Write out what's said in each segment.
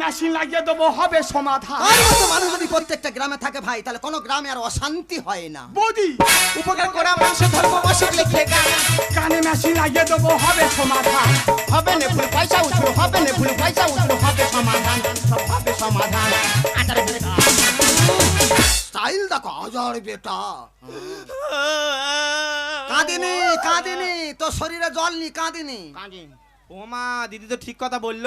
Machine লাগিয়ে দেবো হবে সমাধান। আর মতো মানুষ যদি প্রত্যেকটা গ্রামে থাকে ভাই তাহলে কোনো গ্রামে আর অশান্তি হয় না। বৌদি উপকার করা মানুষ ধর্ম লিখে গান কানে মেশিন লাগিয়ে দেবো হবে সমাধান। হবে না ভুল পয়সা উঠল হবে না ভুল পয়সা উঠল হবে সমাধান সব হবে সমাধান। স্টাইল দেখো হাজার বেটা। কাঁদিনি কাঁদিনি তোর শরীরে জল নি কাঁদিনি। ও মা দিদি তো ঠিক কথা বলল।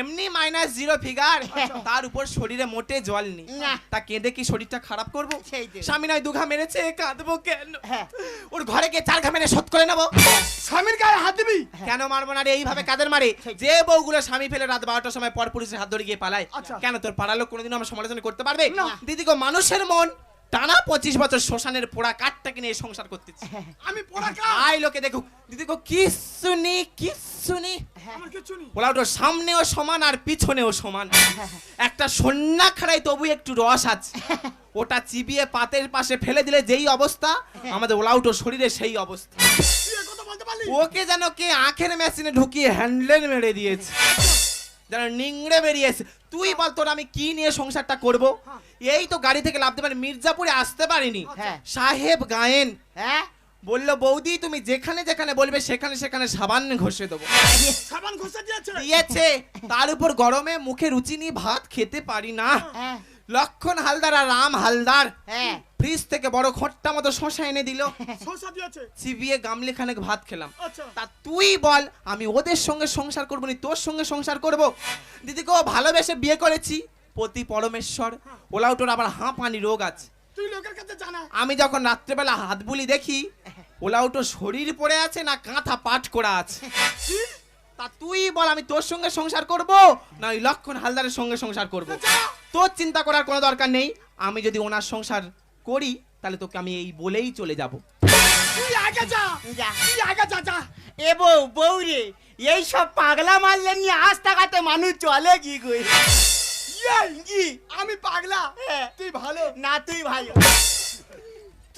এমনি মাইনাস জিরো ফিগার তার উপর শরীরে মোটে জল নেই। তা কেঁদে কি শরীরটা খারাপ করব? স্বামী নয় দুঘা মেরেছে কাঁদবো কেন? হ্যাঁ। ওর ঘরে গিয়ে চার ঘা মেরে শোধ করে নেব। স্বামীর গায়ে হাত দিবি? কেন মারবো না রে? এইভাবে কাদের মারে? যে বউগুলো স্বামী ফেলে রাত বারোটার সময় পর পুরুষের হাত ধরে গিয়ে পালায় আচ্ছা। কেন তোর পাড়ার লোক কোনোদিন আমার সমালোচনা করতে পারবে? দিদি গো মানুষের মন। টানা পঁচিশ বছর শ্মশানের পোড়া কাঠটা কিনে এই সংসার করতেছি। আমি পড়া কা আই লোকে দেখুক দিদি গো কিচ্ছু নেই কিচ্ছু আমার বলা ওটা সামনেও সমান আর পিছনেও সমান। একটা সন্না খাড়াই তবু একটু রস আছে। ওটা চিবিয়ে পাতের পাশে ফেলে দিলে যেই অবস্থা আমাদের ওলাউটো শরীরে সেই অবস্থা। তুই এ কথা বলতে পারলি? ওকে যেন কে আখের মেশিনে ঢুকিয়ে হ্যান্ডেল মেরে দিয়েছে। যেন নিংড়ে বেরিয়েছে তুই বল তোর আমি কি নিয়ে সংসারটা করব? এই তো গাড়ি থেকে লাভতে পারি মির্জাপুরে আসতে পারিনি। হ্যাঁ। সাহেব গায়েন। হ্যাঁ? বলল বৌদি তুমি যেখানে যেখানে বলবে সেখানে সেখানে সাবান ঘষে দেবো। সাবান ঘষে দিয়েছে? দিয়েছে। তার উপর গরমে মুখে রুচি নিয়ে ভাত খেতে পারি না। হ্যাঁ। লক্ষণ হালদার আর রাম হালদার। হ্যাঁ। ফ্রিজ থেকে বড় খট্টা মতো শশা এনে দিল। শসা দিয়েছে চিবিয়ে গামলি খানেক ভাত খেলাম। আচ্ছা। তা তুই বল আমি ওদের সঙ্গে সংসার করব নি তোর সঙ্গে সংসার করব? দিদিকে ও ভালোবেসে বিয়ে করেছি। পতি পরমেশ্বর ওলাউটোর আবার হাঁ পানি রোগ আছে। তুই লোকের কাছে জানা আমি যখন রাত্রেবেলা হাত বুলি দেখি ওলাউটো শরীর পড়ে আছে না কাঁথা পাট করা আছে। তা তুই বল আমি তোর সঙ্গে সংসার করব না ওই লক্ষণ হালদারের সঙ্গে সংসার করব? তোর চিন্তা করার কোনো দরকার নেই। আমি যদি ওনার সংসার করি তাহলে তোকে আমি এই বলেই চলে যাব। তুই আগে যা। যা। তুই আগে যা যা। এ বউ বউ রে এই সব পাগলা মারলে নিয়ে আস্তাঘাটে মানুষ চলে কি কই কি আমি পাগলা। হ্যাঁ। তুই ভালো। না তুই ভালো।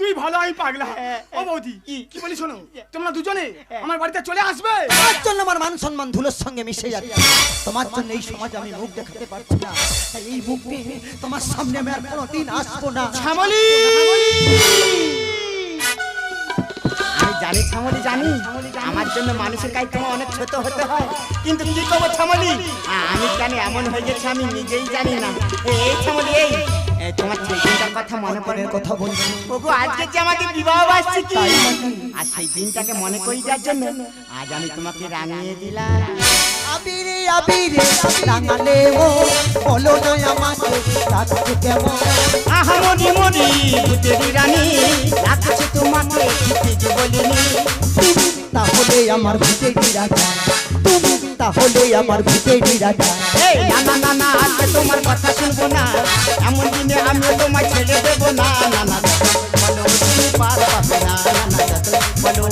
তুই ভালো আমি পাগলা। হ্যাঁ, ও বৌদি কি? কি বলি শোনো? তোমরা দুজনে। আমার বাড়িতে চলে আসবে? তোমার জন্য আমার মান সম্মান ধুলোর সঙ্গে মিশে যাচ্ছে তোমার জন্য এই সমাজে আমি মুখ দেখাতে পারছি না। এই মুখ নিয়ে তোমার সামনে আমি আর কোনোদিন আসব না। শ্যামলি আমি জানি ছামলি জানি। আমার জন্য মানুষের কাছে তোমার অনেক ছোট হতে হয়। কিন্তু কি করব ছামলি? আমি জানি এমন হয়ে গেছে আমি নিজেই জানি না। এই ছামলি এই। তোমার সেই কথা মনে পড়ে কথা বলছি ওগো আজকে যে আমাকে বিবাহ বাসছে কি আর সেই দিনটাকে মনে করি যার জন্য আজ আমি তোমাকে রাঙিয়ে দিলাম। আবিরে আবিরে রাঙালে ও বলো না আমাকে রাখতে কেমন? আহা মরি মরি ভূতেরি রানী রাখছি তোমাকে কিছু বলিনি। তাহলে আমার রাজা হলো আমার ভূতেরই রাজা না না না না আজকে তোমার কথা শুনব না এমন দিনে আমি তোমায় ছেড়ে দেবো না না না বলো পার পাবে না না না বলো